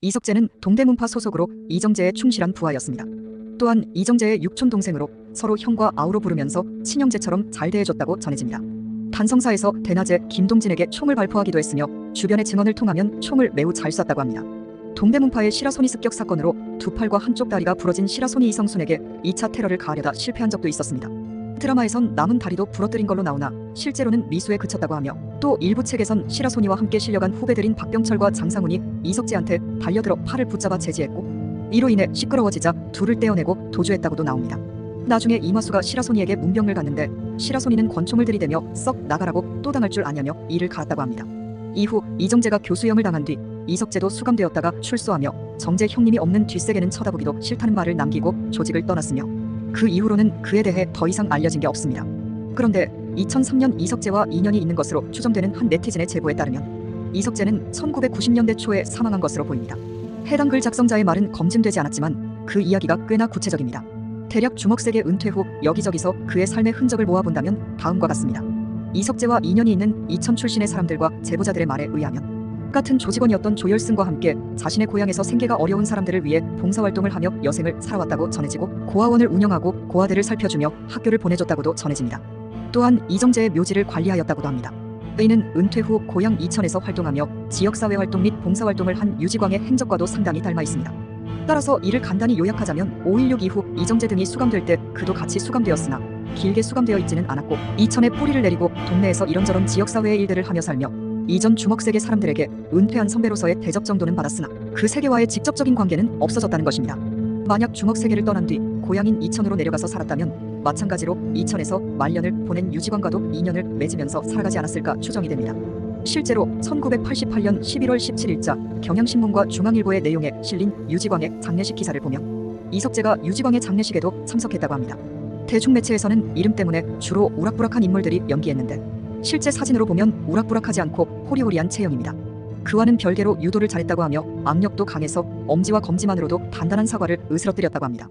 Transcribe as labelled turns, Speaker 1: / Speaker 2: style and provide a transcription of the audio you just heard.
Speaker 1: 이석재는 동대문파 소속으로 이정재의 충실한 부하였습니다. 또한 이정재의 육촌 동생으로 서로 형과 아우로 부르면서 친형제처럼 잘 대해줬다고 전해집니다. 단성사에서 대낮에 김동진에게 총을 발포하기도 했으며 주변의 증언을 통하면 총을 매우 잘 쐈다고 합니다. 동대문파의 시라소니 습격 사건으로 두 팔과 한쪽 다리가 부러진 시라소니 이성순에게 2차 테러를 가하려다 실패한 적도 있었습니다. 드라마에선 남은 다리도 부러뜨린 걸로 나오나 실제로는 미수에 그쳤다고 하며 또 일부 책에선 시라소니와 함께 실려간 후배들인 박병철과 장상훈이 이석재한테 달려들어 팔을 붙잡아 제지했고 이로 인해 시끄러워지자 둘을 떼어내고 도주했다고도 나옵니다. 나중에 이마수가 시라소니에게 문병을 갔는데 시라소니는 권총을 들이대며 썩 나가라고 또 당할 줄 아냐며 이를 갈았다고 합니다. 이후 이정재가 교수형을 당한 뒤 이석재도 수감되었다가 출소하며 정재 형님이 없는 뒷세계는 쳐다보기도 싫다는 말을 남기고 조직을 떠났으며 그 이후로는 그에 대해 더 이상 알려진 게 없습니다. 그런데 2003년 이석재와 인연이 있는 것으로 추정되는 한 네티즌의 제보에 따르면 이석재는 1990년대 초에 사망한 것으로 보입니다. 해당 글 작성자의 말은 검증되지 않았지만 그 이야기가 꽤나 구체적입니다. 대략 주먹세계 은퇴 후 여기저기서 그의 삶의 흔적을 모아본다면 다음과 같습니다. 이석재와 인연이 있는 이천 출신의 사람들과 제보자들의 말에 의하면 같은 조직원이었던 조열승과 함께 자신의 고향에서 생계가 어려운 사람들을 위해 봉사활동을 하며 여생을 살아왔다고 전해지고 고아원을 운영하고 고아들을 살펴주며 학교를 보내줬다고도 전해집니다. 또한 이정재의 묘지를 관리하였다고도 합니다. 의는 은퇴 후 고향 이천에서 활동하며 지역사회 활동 및 봉사활동을 한 유지광의 행적과도 상당히 닮아 있습니다. 따라서 이를 간단히 요약하자면 5.16 이후 이정재 등이 수감될 때 그도 같이 수감되었으나 길게 수감되어 있지는 않았고 이천에 뿌리를 내리고 동네에서 이런저런 지역사회의 일들을 하며 살며 이전 주먹세계 사람들에게 은퇴한 선배로서의 대접 정도는 받았으나 그 세계와의 직접적인 관계는 없어졌다는 것입니다. 만약 주먹세계를 떠난 뒤 고향인 이천으로 내려가서 살았다면 마찬가지로 이천에서 말년을 보낸 유지광과도 인연을 맺으면서 살아가지 않았을까 추정이 됩니다. 실제로 1988년 11월 17일자 경향신문과 중앙일보의 내용에 실린 유지광의 장례식 기사를 보면 이석재가 유지광의 장례식에도 참석했다고 합니다. 대중매체에서는 이름 때문에 주로 우락부락한 인물들이 연기했는데 실제 사진으로 보면 우락부락하지 않고 호리호리한 체형입니다. 그와는 별개로 유도를 잘했다고 하며 악력도 강해서 엄지와 검지만으로도 단단한 사과를 으스러뜨렸다고 합니다.